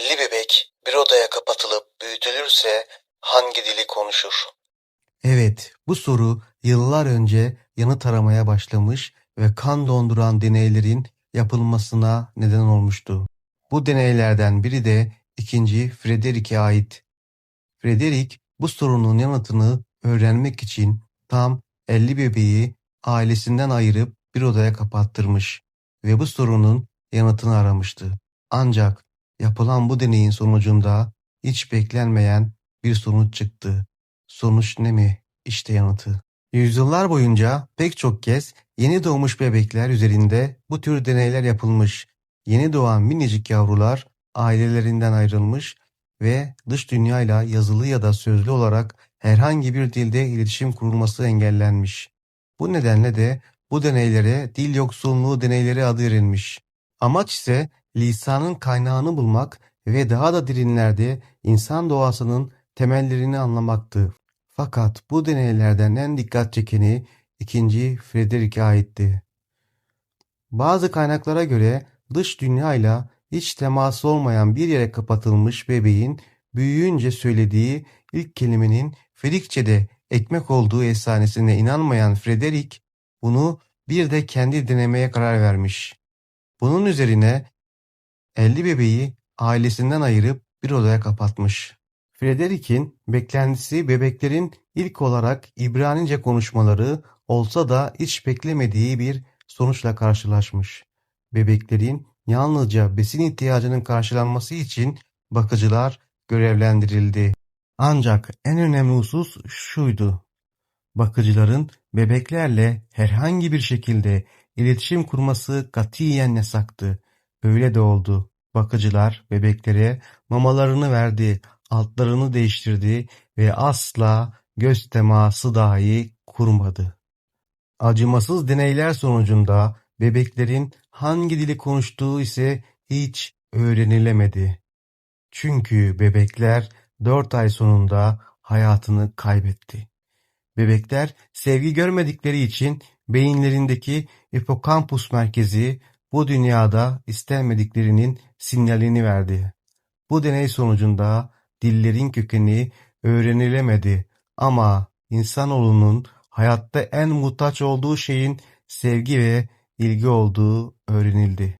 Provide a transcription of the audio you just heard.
Elli bebek bir odaya kapatılıp büyütülürse hangi dili konuşur? Evet, bu soru yıllar önce yanıt aramaya başlamış ve kan donduran deneylerin yapılmasına neden olmuştu. Bu deneylerden biri de ikinci Frederick'e ait. Frederick bu sorunun yanıtını öğrenmek için tam 50 bebeği ailesinden ayırıp bir odaya kapattırmış ve bu sorunun yanıtını aramıştı. Ancak yapılan bu deneyin sonucunda hiç beklenmeyen bir sonuç çıktı. Sonuç ne mi? İşte yanıtı. Yüzyıllar boyunca pek çok kez yeni doğmuş bebekler üzerinde bu tür deneyler yapılmış. Yeni doğan minicik yavrular ailelerinden ayrılmış ve dış dünyayla yazılı ya da sözlü olarak herhangi bir dilde iletişim kurulması engellenmiş. Bu nedenle de bu deneylere dil yoksunluğu deneyleri adı verilmiş. Amaç ise lisanın kaynağını bulmak ve daha da derinlerde insan doğasının temellerini anlamaktı. Fakat bu deneylerden en dikkat çekeni ikinci Frederick'e aitti. Bazı kaynaklara göre dış dünyayla hiç teması olmayan bir yere kapatılmış bebeğin büyüyünce söylediği ilk kelimenin Frikçe'de ekmek olduğu efsanesine inanmayan Frederick bunu bir de kendi denemeye karar vermiş. Bunun üzerine 50 bebeği ailesinden ayırıp bir odaya kapatmış. Frederick'in beklentisi bebeklerin ilk olarak İbranice konuşmaları olsa da hiç beklemediği bir sonuçla karşılaşmış. Bebeklerin yalnızca besin ihtiyacının karşılanması için bakıcılar görevlendirildi. Ancak en önemli husus şuydu. Bakıcıların bebeklerle herhangi bir şekilde iletişim kurması katiyen yasaktı. Öyle de oldu. Bakıcılar bebeklere mamalarını verdi, altlarını değiştirdi ve asla göz teması dahi kurmadı. Acımasız deneyler sonucunda bebeklerin hangi dili konuştuğu ise hiç öğrenilemedi. Çünkü bebekler dört ay sonunda hayatını kaybetti. Bebekler sevgi görmedikleri için beyinlerindeki hipokampus merkezi bu dünyada istenmediklerinin sinyalini verdi. Bu deney sonucunda dillerin kökeni öğrenilemedi ama insanoğlunun hayatta en muhtaç olduğu şeyin sevgi ve ilgi olduğu öğrenildi.